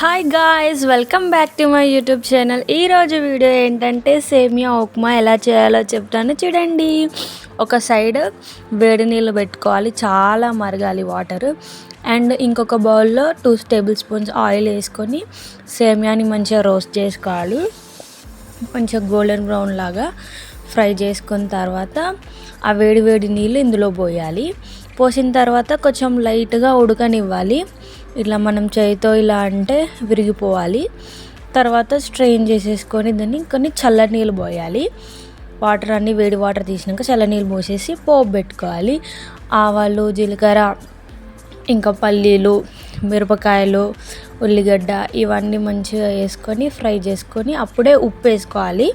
Hi guys welcome back to my YouTube channel ఈరోజు video ఏంటంటే సేమియా ఉప్మా ఎలా చేయాలో చెప్తాను చూడండి. ఒక సైడ్ వేడి నీళ్ళు పెట్టుకోవాలి చాలా మరగాలి వాటర్ అండ్ ఇంకొక బౌల్లో టూ టేబుల్ స్పూన్స్ ఆయిల్ వేసుకొని సేమియాని మంచిగా రోస్ట్ చేసుకోవాలి. కొంచెం గోల్డెన్ బ్రౌన్ లాగా ఫ్రై చేసుకున్న తర్వాత ఆ వేడి వేడి నీళ్ళు ఇందులో పోయాలి. పోసిన తర్వాత కొంచెం లైట్గా ఉడకనివ్వాలి. ఇట్లా మనం చేయితో ఇలా అంటే విరిగిపోవాలి. తర్వాత స్ట్రెయిన్ చేసేసుకొని దాన్ని కొన్ని చల్లనీళ్ళు పోయాలి. వాటర్ అన్నీ వేడి వాటర్ తీసినాక చల్లనీళ్ళు పోసేసి పోపు పెట్టుకోవాలి. ఆవాలు జీలకర్ర ఇంకా పల్లీలు మిరపకాయలు ఉల్లిగడ్డ ఇవన్నీ మంచిగా వేసుకొని ఫ్రై చేసుకొని అప్పుడే ఉప్పు వేసుకోవాలి.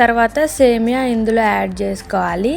తర్వాత సేమియా ఇందులో యాడ్ చేసుకోవాలి.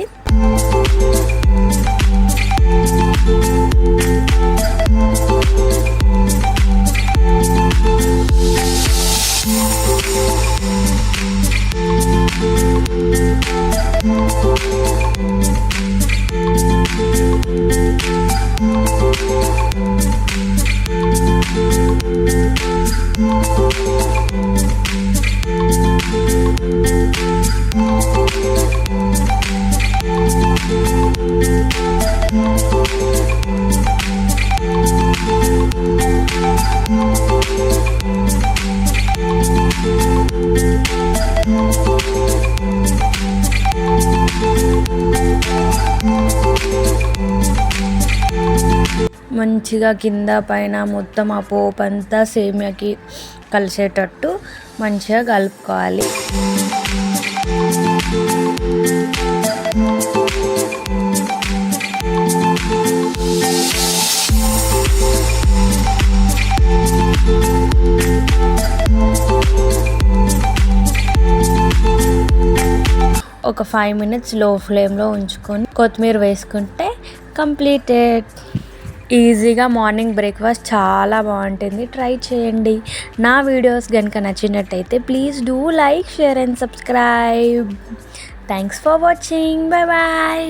మంచిగా కింద పైన మొత్తం ఆ పోపు అంతా సేమియాకి కలిసేటట్టు మంచిగా కలుపుకోవాలి. ఒక ఫైవ్ మినిట్స్లో ఫ్లేమ్లో ఉంచుకొని కొత్తిమీర వేసుకుంటే కంప్లీటెడ్ ఈజీగా మార్నింగ్ బ్రేక్ఫాస్ట్ చాలా బాగుంటుంది. ట్రై చేయండి. నా వీడియోస్ కనుక నచ్చినట్టయితే please do like share and subscribe thanks for watching bye bye